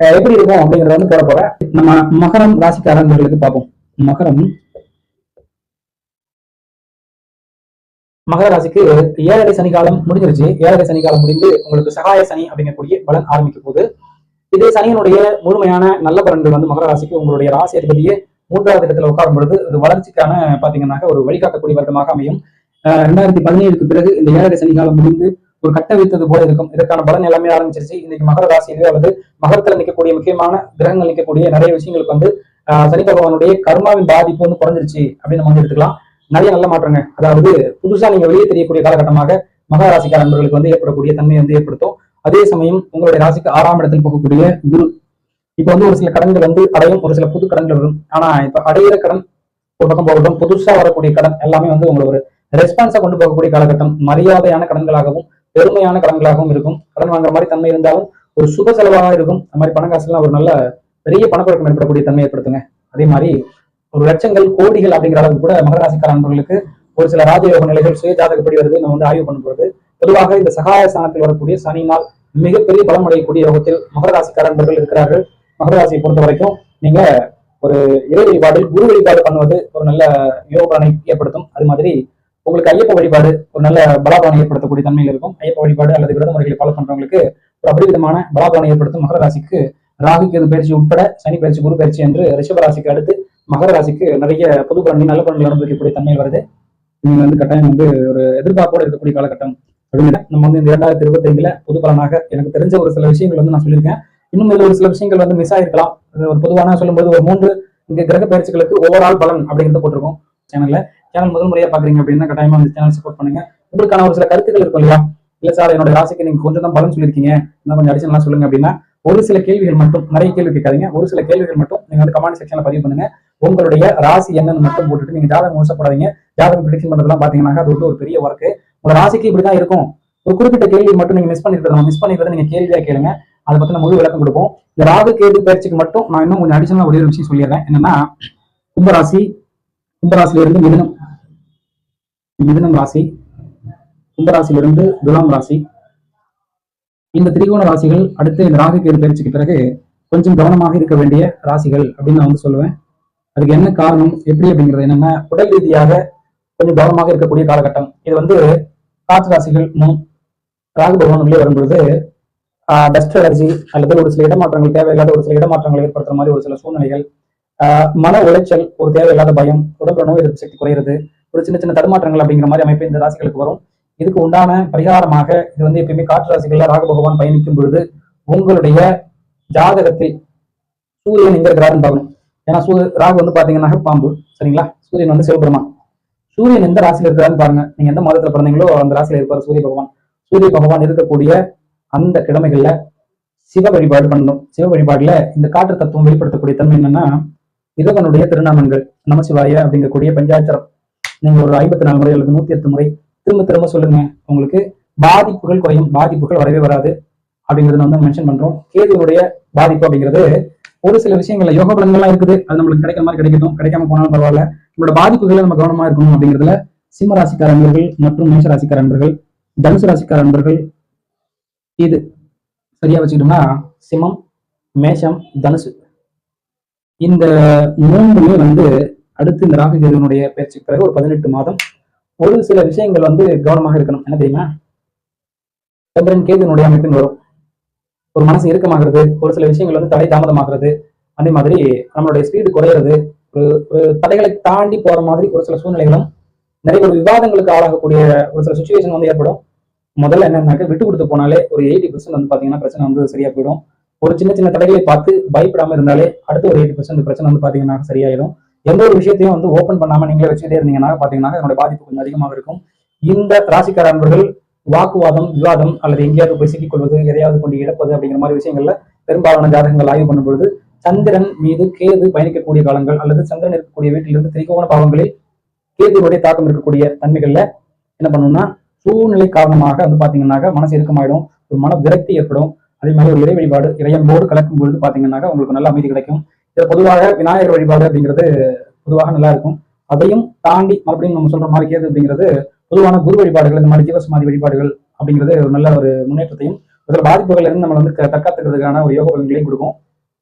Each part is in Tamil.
எப்படி இருக்கும் அப்படிங்கறத வந்து போட போறேன் நம்ம மகரம் ராசிக்காரர்களுக்கு பார்ப்போம். மகரம். மகர ராசிக்கு ஏழரை சனிக்காலம் முடிஞ்சிருச்சு. ஏழரை சனிக்காலம் முடிந்து உங்களுக்கு சகாய சனி அப்படிங்கக்கூடிய பலன் ஆரம்பிக்க போகுது. இது சனியினுடைய முழுமையான நல்ல பலன்கள் வந்து மகர ராசிக்கு உங்களுடைய ராசி அதிபதியே மூன்றாவது இடத்துல உட்காரும் பொழுது அது வளர்ச்சிக்கான பாத்தீங்கன்னாக்க ஒரு வழிகாட்டக்கூடிய வருடமாக அமையும். ரெண்டாயிரத்தி பதினேழுக்கு பிறகு இந்த ஏழரை சனிக்காலம் முடிந்து ஒரு கட்ட வைத்தது போல இருக்கும். இதற்கான பலன் எல்லாமே ஆரம்பிச்சிருச்சு. இன்னைக்கு மகர ராசியிலே அல்லது மகரத்துல நிற்கக்கூடிய முக்கியமான கிரகங்கள் நிற்கக்கூடிய நிறைய விஷயங்களுக்கு வந்து சனி பகவானுடைய கர்மாவின் பாதிப்பு வந்து குறைஞ்சிருச்சு அப்படின்னு நம்ம வந்து எடுத்துக்கலாம். நிறைய நல்ல மாற்றங்க. அதாவது புதுசா நீங்க வெளியே தெரியக்கூடிய காலகட்டமாக மகாராசிக்கார நண்பர்களுக்கு வந்து ஏற்படக்கூடிய தன்மை வந்து ஏற்படுத்தும். அதே சமயம் உங்களுடைய ராசிக்கு ஆறாம் இடத்தில் போகக்கூடிய குரு. இப்ப வந்து ஒரு சில கடன்கள் வந்து அடையும். ஒரு சில புது கடன்கள் வரும். ஆனா இப்ப அடையிற கடன் ஒரு பக்கம் போகட்டும் புதுசா வரக்கூடிய கடன் எல்லாமே வந்து உங்களை ஒரு ரெஸ்பான்ஸா கொண்டு போகக்கூடிய காலகட்டம். மரியாதையான கடன்களாகவும் பெருமையான கடன்களாகவும் இருக்கும். கடன் வாங்குற மாதிரி தன்மை இருந்தாலும் ஒரு சுப செலவாக இருக்கும். அந்த மாதிரி பண காசுலாம் ஒரு நல்ல பெரிய பணப்பழக்கம் ஏற்படக்கூடிய தன்மை ஏற்படுத்துங்க. அதே மாதிரி ஒரு லட்சங்கள் கோடிகள் அப்படிங்கிற அளவுக்கு கூட மகர ராசிக்கார ஒரு சில ராஜயோக நிலைகள் சுய ஜாதகப்படி வருது. நம்ம வந்து ஆய்வு பண்ணும்போது பொதுவாக இந்த சகாய ஸ்தானத்தில் வரக்கூடிய சனினால் மிகப்பெரிய பலம் அடையக்கூடிய யோகத்தில் மகர ராசிக்கார நண்பர்கள் இருக்கிறார்கள். மகர ராசியை பொறுத்த வரைக்கும் நீங்க ஒரு இறை வழிபாடு குரு வழிபாடு பண்ணுவது ஒரு நல்ல யோகனை ஏற்படுத்தும். அது மாதிரி உங்களுக்கு ஐயப்ப வழிபாடு ஒரு நல்ல பலாபலனை ஏற்படுத்தக்கூடிய தன்மையில் இருக்கும். ஐயப்ப வழிபாடு அல்லது விரத முறைகளை ஃபாலோ பண்றவங்களுக்கு ஒரு அபரிவிதமான பலாபலனை ஏற்படுத்தும் மகர ராசிக்கு ராகு கேது பயிற்சி உட்பட சனி பயிற்சி குரு பயிற்சி என்று ரிஷப ராசிக்கு அடுத்து மகர ராசிக்கு நிறைய பொது பலன்கள் நல்ல பலன்கள் அனுபவிக்கக்கூடிய தன்மை வருது. நீங்க வந்து கட்டாயம் வந்து ஒரு எதிர்பார்ப்போடு இருக்கக்கூடிய காலகட்டம் அப்படின்னு நம்ம வந்து இந்த இரண்டாயிரத்தி இருபத்தி ஐந்துல பொது பலனாக எனக்கு தெரிஞ்ச ஒரு சில விஷயங்கள் வந்து நான் சொல்லியிருக்கேன். இன்னும் இதுல ஒரு சில விஷயங்கள் வந்து மிஸ் ஆயிருக்கலாம். ஒரு பொதுவான சொல்லும்போது ஒரு மூன்று இங்க கிரக பயிற்சிகளுக்கு ஓவரால் பலன் அப்படிங்கிறத போட்டிருக்கோம் சேனல்ல சேனல் முதல் முறையா பாக்குறீங்க அப்படின்னா கட்டாயமா அந்த சேனல் சப்போர்ட் பண்ணுங்க. உங்களுக்கான ஒரு சில கருத்துக்கள் இருக்கும் இல்லையா? இல்ல சார் என்னோட ராசிக்கு நீங்க கொஞ்சம் தான் பலன் சொல்லியிருக்கீங்க. இன்னும் கொஞ்சம் அடிஷனலா சொல்லுங்க அப்படின்னா ஒரு சில கேள்விகள் மட்டும் நிறைய கேள்வி கேட்காதீங்க. ஒரு சில கேள்விகள் மட்டும் நீங்க வந்து கமெண்ட் செக்ஷன்ல பதிவு பண்ணுங்க. உங்களுடைய ராசி என்னன்னு மட்டும் போட்டுட்டு நீங்க ஜாதகம் மோசப்படாதீங்க. ஜாதகம் ப்ரிடிக்ஷன் பண்றதுலாம் பாத்தீங்கன்னா அது வந்து ஒரு பெரிய ஒர்க் உங்க ராசிக்கு இப்படிதான் இருக்கும். ஒரு குறிப்பிட்ட கேள்வி மட்டும் நீங்க மிஸ் பண்ணிருக்கிறத? மிஸ் பண்ணிருக்கிறத நீங்க கேள்வியா கேளுங்க. அதை பத்தின முழு விளக்கம் கொடுப்போம். இந்த ராகு கேது பயிற்சிக்கு மட்டும் நான் இன்னும் கொஞ்சம் அடிஷனலா ஒரே ஒரு விஷயம் சொல்லிடுறேன். என்னன்னா கும்பராசி கும்பராசியிலிருந்து மிதனம். மிதுனம் ராசி கும்பராசியிலிருந்து துலாம் ராசி. இந்த திரிகோண ராசிகள் அடுத்து இந்த ராகு கேது பயிற்சிக்கு பிறகு கொஞ்சம் கவனமாக இருக்க வேண்டிய ராசிகள் அப்படின்னு நான் வந்து சொல்லுவேன். அதுக்கு என்ன காரணம் எப்படி அப்படிங்கிறது என்னன்னா உடல் ரீதியாக கொஞ்சம் கவனமாக இருக்கக்கூடிய காலகட்டம். இது வந்து காற்று ராசிகள் ராகு பகவான் உள்ளே வரும்பொழுது டஸ்ட் அலர்ஜி அல்லது ஒரு சில இடமாற்றங்கள் தேவையில்லாத ஒரு சில இடமாற்றங்களை ஏற்படுத்துற மாதிரி ஒரு சில சூழ்நிலைகள் ஆஹ் மன உளைச்சல் ஒரு தேவையில்லாத பயம் உடம்புல நோய் எதிர்ப்பு சக்தி குறையிறது ஒரு சின்ன சின்ன தடுமாற்றங்கள் அப்படிங்கிற மாதிரி அமைப்பு இந்த ராசிகளுக்கு வரும். இதுக்கு உண்டான பரிகாரமாக இது வந்து எப்பயுமே காற்று ராசிகள்ல ராக பகவான் பயணிக்கும் பொழுது உங்களுடைய ஜாதகத்தில் சூரியன் எங்க இருக்கிறாருன்னு பார்க்கணும். ஏன்னா சூ ராகு வந்து பாத்தீங்கன்னா பாம்பு சரிங்களா? சூரியன் வந்து சிவபெருமான். சூரியன் எந்த ராசியில இருக்கிறாருன்னு பாருங்க. நீங்க எந்த மாதத்துல பிறந்தீங்களோ அந்த ராசியில இருப்பார் சூரிய பகவான். சூரிய பகவான் இருக்கக்கூடிய அந்த கிழமைகள்ல சிவ வழிபாடு பண்ணணும். சிவ வழிபாடுல இந்த காற்று தத்துவம் வெளிப்படுத்தக்கூடிய தன்மை என்னன்னா இறைவனுடைய திருநாமங்கள் நமசிவாய அப்படிங்கக்கூடிய பஞ்சாட்சரம். நீங்க ஒரு ஐம்பத்தி நாலு முறை அல்லது நூத்தி எட்டு முறை திரும்ப திரும்ப சொல்லுங்க. உங்களுக்கு பாதிப்புகள் குறையும். பாதிப்புகள் வரவே வராது அப்படிங்கறத வந்து மென்ஷன் பண்றோம். கேதுவினுடைய பாதிப்பு அப்படிங்கிறது ஒரு சில விஷயங்கள்ல யோக பலன்கள்லாம் இருக்குது. அது நம்மளுக்கு கிடைக்கிற மாதிரி கிடைக்கட்டும். கிடைக்காம போனாலும் பரவாயில்ல. நம்மளோட பாதிப்புகளை நம்ம கவனமா இருக்கணும் அப்படிங்கிறதுல சிம்ம ராசிக்கார அன்பர்கள் மற்றும் மேஷ ராசிக்கார அன்பர்கள் தனுசு ராசிக்கார அன்பர்கள் இது சரியா வச்சுக்கிட்டோம்னா சிம்மம் மேஷம் தனுசு. இந்த மூணுமே வந்து அடுத்து இந்த ராகு கேதுவனுடைய பயிற்சிக்கு பிறகு ஒரு பதினெட்டு மாதம் ஒரு சில விஷயங்கள் வந்து கவனமாக இருக்கணும். என்ன தெரியுமா? சந்திரன் கேதுவனுடைய அமைப்பின் வரும். ஒரு மனசு இறுக்கமாகிறது ஒரு சில விஷயங்கள் வந்து தடை தாமதமாகிறது. அதே மாதிரி நம்மளுடைய ஸ்பீடு குறையிறது. ஒரு ஒரு தடைகளை தாண்டி போற மாதிரி ஒரு சில சூழ்நிலைகளும் நிறைய ஒரு விவாதங்களுக்கு ஆளாகக்கூடிய ஒரு சில சுச்சுவேஷன் வந்து ஏற்படும். முதல்ல என்னன்னாக்க விட்டு கொடுத்து போனாலே ஒரு எயிட்டி பர்சன்ட் வந்து பாத்தீங்கன்னா பிரச்சனை வந்து சரியா போயிடும். ஒரு சின்ன சின்ன தடைகளை பார்த்து பயப்படாம இருந்தாலே அடுத்த ஒரு எயிட்டி பர்சன்ட் பிரச்சனை வந்து பாத்தீங்கன்னா சரியாயிடும். எந்த ஒரு விஷயத்தையும் வந்து ஓப்பன் பண்ணாம நீங்களே வச்சுட்டே இருந்தீங்கன்னா பாத்தீங்கன்னா அதனுடைய பாதிப்பு கொஞ்சம் அதிகமாக இருக்கும். இந்த ராசிக்கார அன்பர்கள் வாக்குவாதம் விவாதம் அல்லது எங்கேயாவது போய் சிக்கிக்கொள்வது எதையாவது கொண்டு இழப்பது அப்படிங்கிற மாதிரி விஷயங்கள்ல பெரும்பாலான ஜாதகங்கள் ஆய்வு பண்ணும்பொழுது சந்திரன் மீது கேது பயணிக்கக்கூடிய காலங்கள் அல்லது சந்திரன் இருக்கக்கூடிய வீட்டிலிருந்து திரிகோண பாவங்களில் கேதுவுடைய தாக்கம் இருக்கக்கூடிய தன்மைகள்ல என்ன பண்ணணும்னா சூழ்நிலை காரணமாக வந்து பாத்தீங்கன்னாக்க மனசு இறுக்கமாயிடும் ஒரு மன விரக்தி ஏற்படும். அதே மாதிரி ஒரு இறை வழிபாடு இறையன்போடு கலக்கும் பொழுது பாத்தீங்கன்னாக்க உங்களுக்கு நல்ல அமைதி கிடைக்கும். இது பொதுவாக விநாயகர் வழிபாடு அப்படிங்கிறது பொதுவாக நல்லா இருக்கும். அதையும் தாண்டி மறுபடியும் நம்ம சொல்ற மாதிரி கேது அப்படிங்கிறது பொதுவான குரு வழிபாடுகள் இந்த மாதிரி ஜீவசமாதி வழிபாடுகள் அப்படிங்கிறது ஒரு நல்ல ஒரு முன்னேற்றத்தையும் இதில் பாதிப்புகள் இருந்து நம்ம வந்து க- தற்காத்துக்கிறதுக்கான ஒரு யோக பலன்களையும் கொடுக்கும்.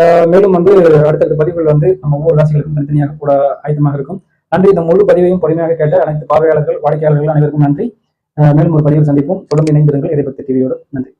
ஆஹ் மேலும் வந்து அடுத்தடுத்த பதிவுகள் வந்து நம்ம ஒவ்வொரு ராசிகளுக்கும் தனித்தனியாக கூட ஆயத்தமாக இருக்கும். நன்றி. இந்த முழு பதிவையும் பொறுமையாக கேட்ட அனைத்து பார்வையாளர்கள் வாடிக்கையாளர்கள் அனைவருக்கும் நன்றி. மேலும் ஒரு பதிவில் சந்திப்போம். தொடர்ந்து இணைந்திருங்கள். இதை பற்றி டிவியோடு நன்றி.